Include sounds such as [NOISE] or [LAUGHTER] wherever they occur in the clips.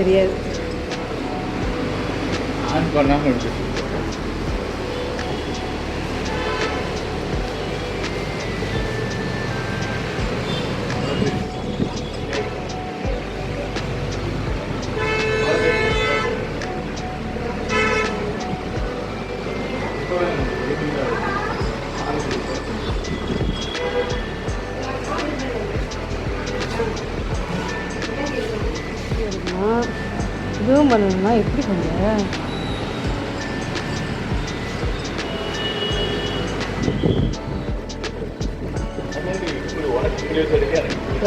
தெரியாது. ஆன் பண்ணாமல் இருக்கு இதுவும் பண்ணணும்னா எப்படி பண்ண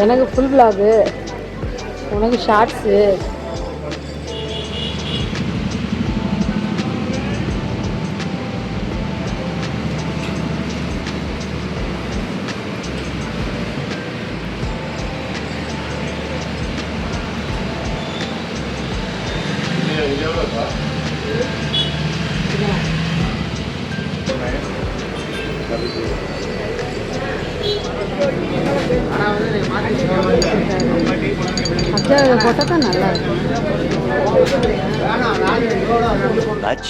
எனக்கு ஃபுல் பிளாகு உனக்கு ஷார்ட்ஸு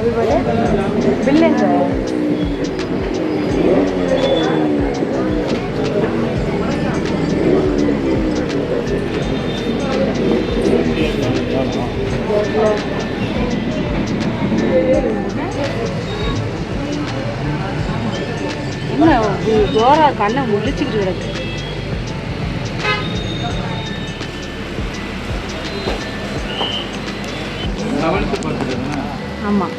அது போல பில்லுங்க என்ன தோரா கண்ணை முழிச்சுக்கிட்டு கிடக்கு. ஆமாம்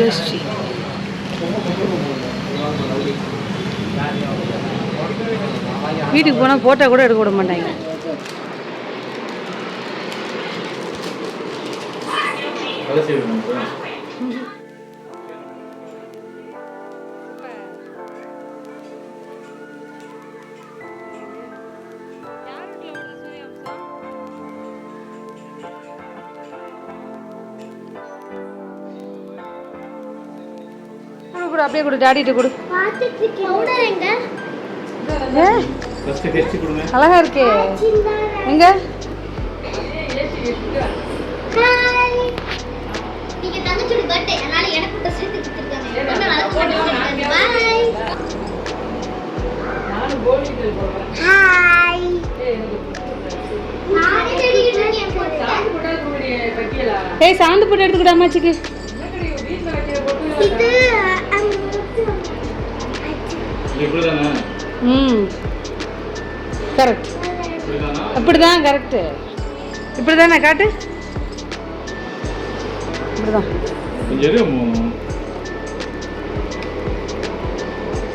யோசிச்சு வீட்டுக்கு போனால் ஃபோட்டோ கூட எடுக்க விட மாட்டாங்க. வேலை செய்யணும் சார் கொடு அப்படியே கொடு டாடிகிட்ட கொடு அழகா இருக்கே எங்க தங்கச்சியோட பர்த்டே அதனால எனக்கு ட்ரெஸ் எடுத்து கொடுத்துருக்காங்க. பாய் ஹாய் ஏய் சாந்து போட்டு எடுத்துக்கிட்டு அம்மாச்சிக்கு. இது ம் கரெக்ட் இப்படி தானா அப்படி தான் கரெக்டு இப்படி தானே காட்டு? இப்படி தான் கொஞ்சம்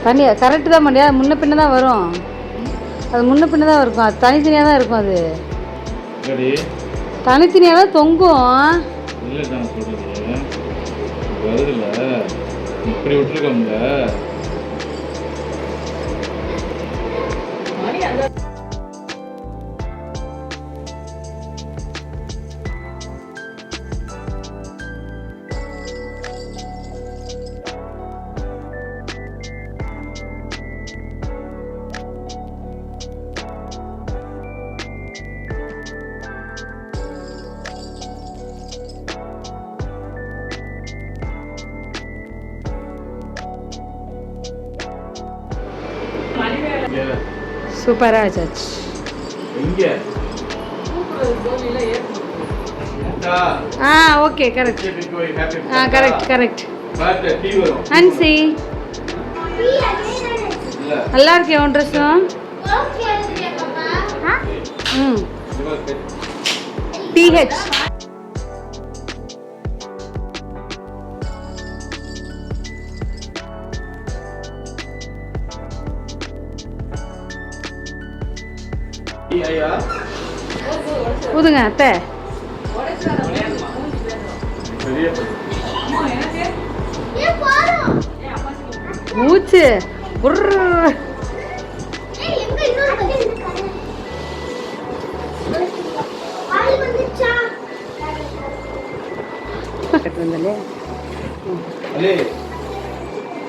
தனி கரெக்டு தான் பண்ணியா முன்ன பின்ன தான் வரும். அது முன்ன பின்ன தான் இருக்கும் அது தனித்தனியாக தான் இருக்கும் அது. தனித்தனியாக தான் தொங்கும். இல்லை தான் சொல்கிறது இப்படி விட்டுருக்கோம்ல சூப்பராக ஆச்சாச்சு? ஆ ஓகே கரெக்ட் ஆ கரெக்ட் கரெக்ட் இல்ல. நல்லா இருக்கே உன் ட்ரெஸ்ஸும் ம். டிஹெச்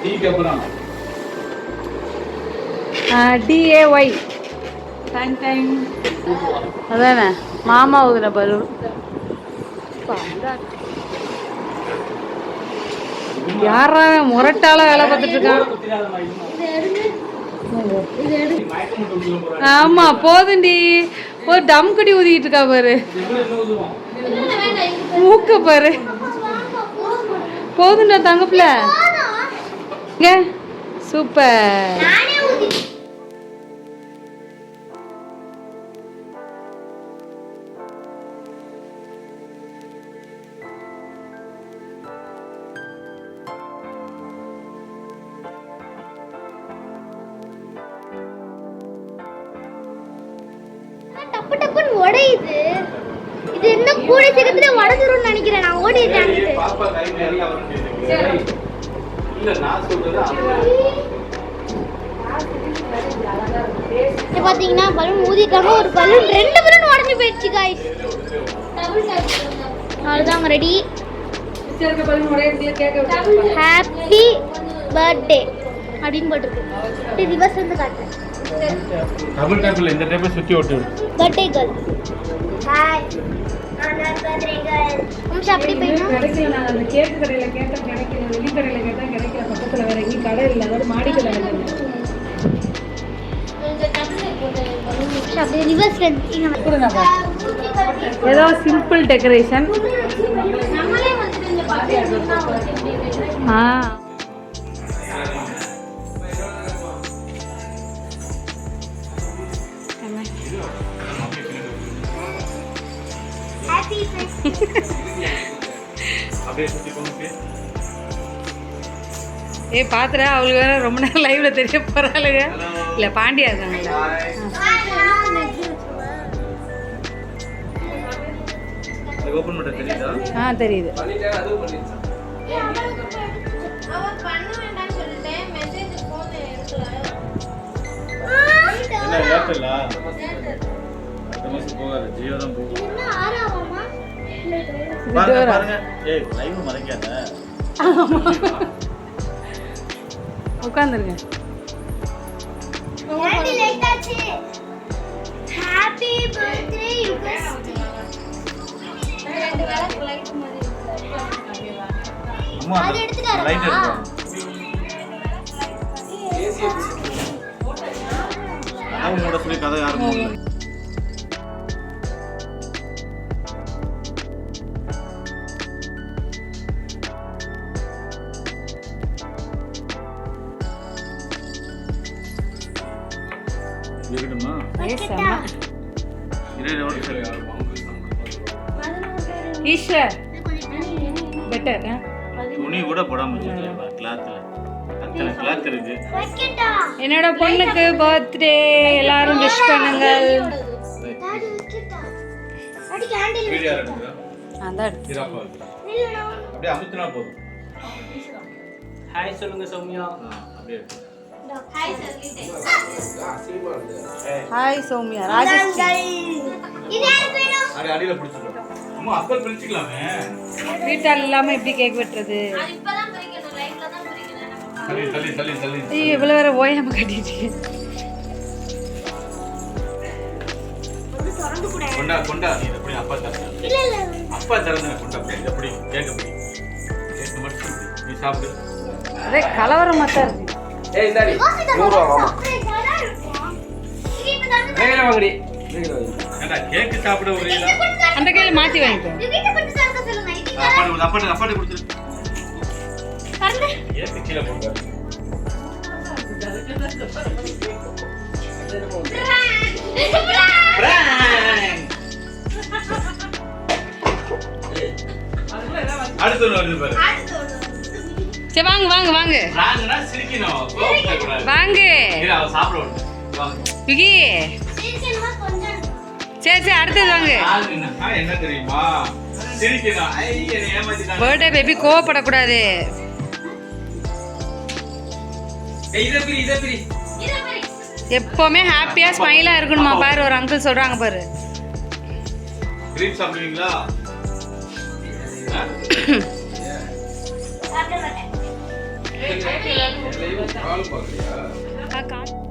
டீக்கு அப்புறம் ஆ, டிஏஒய் அதானே மாமா ஊதுன பலூன் யாரா முரட்டால வேலை பார்த்துட்டு இருக்கான் ஆமா போதுண்டி ஒரு டம் கடி ஊதிக்கிட்டு இருக்கா பாரு மூக்க பாரு போதுண்டா தங்கப்புல சூப்பர் பாத்தீங்கன்னா பலூன் ஊதிட்டாங்க ஒரு பலூன் ரெண்டு பலூன் உடஞ்சு போயிடுச்சு காய்ஸ் அவ்வளோதாங்க ரெடி ஹாப்பி பர்த்டே அப்படின்னு போட்டிருக்கு. ரிவர்ஸ் வந்து காட்டுறேன். டபுள் டேபிள் இந்த டேபிள் சுத்தி ஓட்டு பர்த்டே கேர்ள் ஹாய் அப்படி போயிடும் கிடைக்கல நான் அந்த கேக்கு கடையில கேட்டேன் கிடைக்கல வெளி கடையில கேட்டா கிடைக்கல. பக்கத்துல வேற எங்கேயும் கடை இல்லை. அதோட மாடி கடை அப்படியே ரிவர்ஸ்ல ஏதோ சிம்பிள் டெக்கரேஷன் ஆ அப்படியே கொண்டு ஏ பாத்துறா அவளுக்கு வேற ரொம்ப நேரம் லைவ்ல தெரிய போறாளுங்க. இல்ல பாண்டியா தெரியுதா? ஆ தெரியுது. போகாது. ஜியோ தான் போகும். உட்காந்துருங்க. அது எடுத்துட்டாரா? லைட் எடுக்கும் அவங்க மூட சொல்லி கதை யாரும் ஈஸ்வர். பெட்டர் துணி கூட போடாம வச்சிருக்கேன் கிளாத்ல என்னோட பொண்ணுக்கு பர்த்டே எல்லாரும் விஷ் பண்ணுங்கள். ஹாய் சொல்லுங்க சௌமியா. அப்படியே. ஹாய் சௌமியா பிரிச்சுக்கலாமே வீட்டால் இல்லாம எப்படி கேக் வெட்டுறது? இவ்வளவு வேற ஓயாம கட்டிட்டு கொண்டா கொண்டா. எப்படி அப்பா அப்பா கொண்டா கேட்க கேட்க மட்டும். நீ சாப்பிடு. கலவரமா தான் இருக்கு. நூறு ரூபா சர்ப்ரைஸா இருக்கும். இது இப்பதான் ஏண்டா கேக்கு சாப்பிட ஒரு அந்த கையில மாத்தி வாங்கிக்கோ. ஏத்து கீழே போட்டு அடுத்து ஒண்ணு வருது பாரு. சரி வாங்க வாங்க வாங்க. வாங்க. விகி சரி சரி அடுத்தது வாங்க. என்ன? தெரியுமா? பர்த்டே பேபி கோவப்படக்கூடாது எப்பவுமே ஹாப்பியா ஸ்மைலா இருக்கணுமா பாரு ஒரு அங்கிள் சொல்றாங்க பாரு. சாப்பிடுவீங்களா? [COUGHS] ஆ?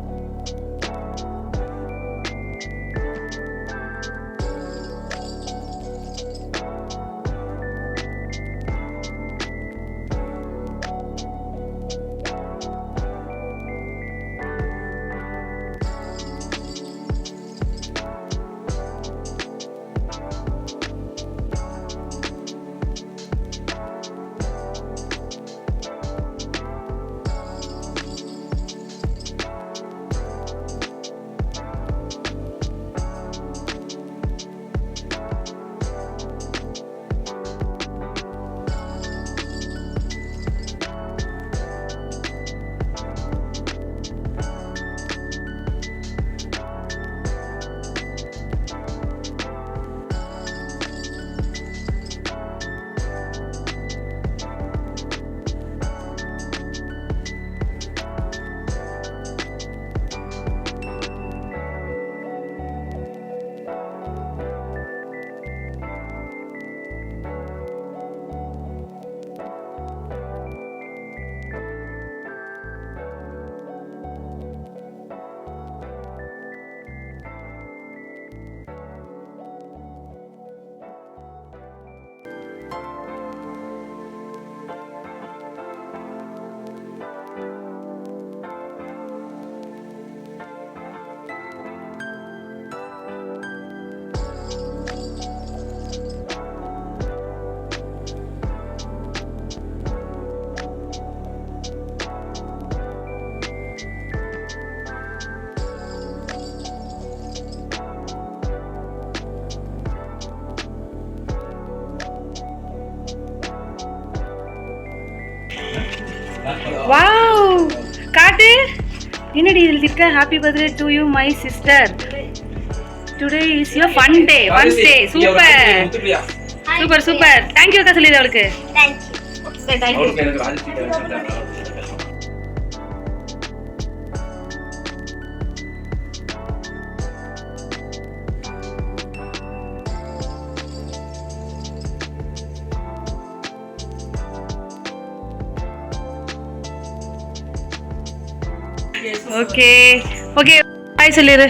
வாவ். காட்டு. என்னடி இதில் இருக்க happy birthday to you my sister today is your fun day fun day super super super thank you அக்கா சொல்லிடு அவளுக்கு. தேங்க்யூ ஓகே ஓகே பாய் சொல்லிடு